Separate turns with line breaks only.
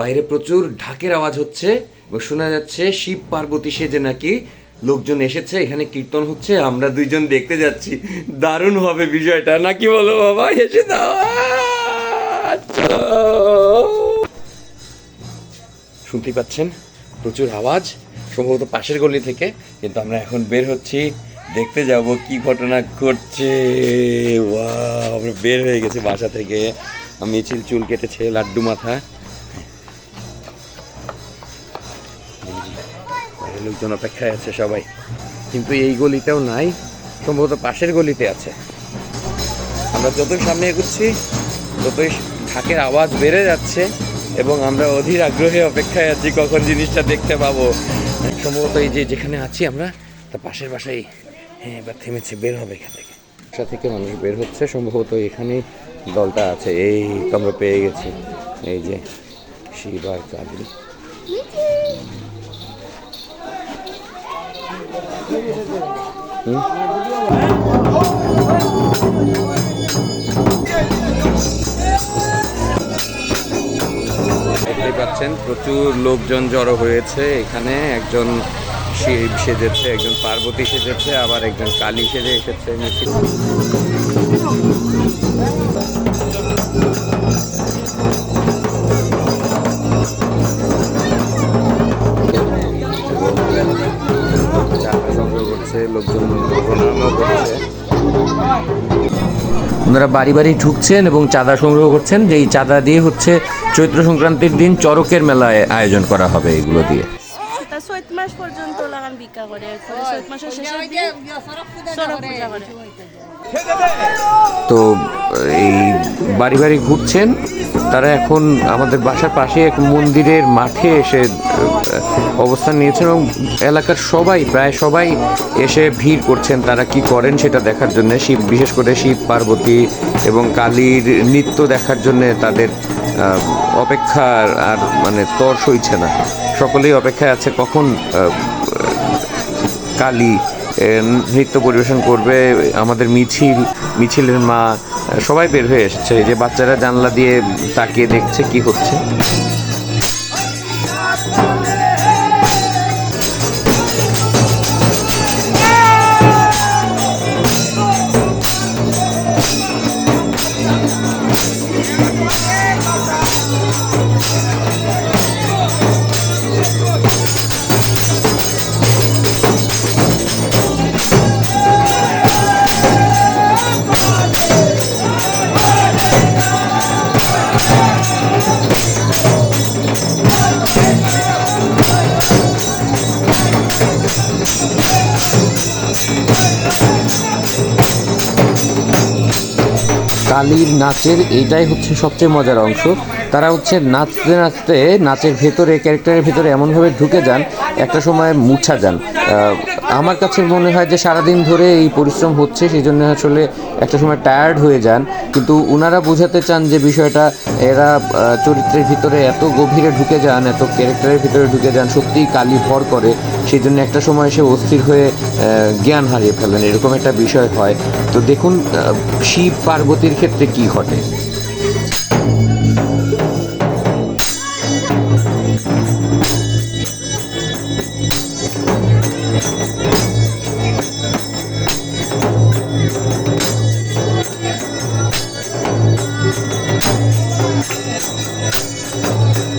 বাইরে প্রচুর ঢাকের আওয়াজ হচ্ছে এবং শোনা যাচ্ছে শিব পার্বতী সেজে নাকি লোকজন এসেছে, এখানে কীর্তন হচ্ছে, আমরা দুইজন দেখতে যাচ্ছি। দারুণ হবে বিষয়টা নাকি বলো বাবা, এসে দাও। আচ্ছা। শুনতে পাচ্ছেন, প্রচুর আওয়াজ, সম্ভবত পাশের গলি থেকে, কিন্তু আমরা এখন বের হচ্ছি, দেখতে যাব কি ঘটনা ঘটছে। আমরা বের হয়ে গেছি বাসা থেকে। মিছিল চুল কেটেছে, লাড্ডু মাথা। লোকজন অপেক্ষায় আছে সবাই। কিন্তু এই গলিতেও নাই, সম্ভবত পাশের গলিতে আছে। আমরা যতই সামনে এগুচ্ছি, ততই ঢাকের আওয়াজ বেড়ে যাচ্ছে এবং আমরা অধীর আগ্রহে অপেক্ষায় আছি, কখন জিনিসটা দেখতে পাবো। সম্ভবত এই যে যেখানে আছি আমরা তা পাশের বাসায় হ্যাঁ এবার থেমেছে, বের হবে এখান থেকে। বাসা থেকে মানুষ বের হচ্ছে, সম্ভবত এখানেই দলটা আছে। এই তো আমরা পেয়ে গেছি। এই যে শিব আর দেখতেই পাচ্ছেন, প্রচুর লোকজন জড়ো হয়েছে এখানে। একজন শিব সেজেছে, একজন পার্বতী সেজেছে, আবার একজন কালী সেজে এসেছে। প্রণামও করছে ওনারা বাড়ি বাড়ি ঢুকছেন এবং চাঁদা সংগ্রহ করছেন যে এই চাঁদা দিয়ে হচ্ছে চৈত্র সংক্রান্তির দিন চরকের মেলায় আয়োজন করা হবে এগুলো দিয়ে।
চৈত মাস পর্যন্ত লাগান বিক্রা করে চৈত মাসের শেষের দিকে চড়ক পূজা করে।
তো এই বাড়ি বাড়ি ঘুরছেন তারা এখন আমাদের বাসার পাশে এক মন্দিরের মাঠে এসে অবস্থান নিয়েছেন এবং এলাকার সবাই প্রায় সবাই এসে ভিড় করছেন তারা কি করেন সেটা দেখার জন্য। শিব বিশেষ করে শিব পার্বতী এবং কালীর নৃত্য দেখার জন্য তাদের আহ, অপেক্ষার আর মানে তর সইছে না। সকলেই অপেক্ষায় আছে কখন কালী নৃত্য পরিবেশন করবে, আমাদের মিছিল, মিছিলের মা, সবাই বের হয়ে এসেছে। যে বাচ্চারা জানলা দিয়ে তাকিয়ে দেখছে কি হচ্ছে। কালীর নাচের এটাই হচ্ছে সবচেয়ে মজার অংশ। তারা হচ্ছে নাচতে নাচতে নাচের ভেতরে ক্যারেক্টারের ভেতরে এমনভাবে ঢুকে যান, একটা সময় মুছা যান। আমার কাছে মনে হয় যে সারাদিন ধরে এই পরিশ্রম হচ্ছে সেই জন্য আসলে একটা সময় টায়ার্ড হয়ে যান। কিন্তু ওনারা বোঝাতে চান যে বিষয়টা, এরা চরিত্রের ভিতরে এত গভীরে ঢুকে যান, এত ক্যারেক্টারের ভিতরে ঢুকে যান, সত্যিই কালি ভর করে সেই জন্য একটা সময় সে অস্থির হয়ে জ্ঞান হারিয়ে ফেলেন। এরকম একটা বিষয় হয়। তো দেখুন শিব পার্বতীর ক্ষেত্রে কি ঘটে?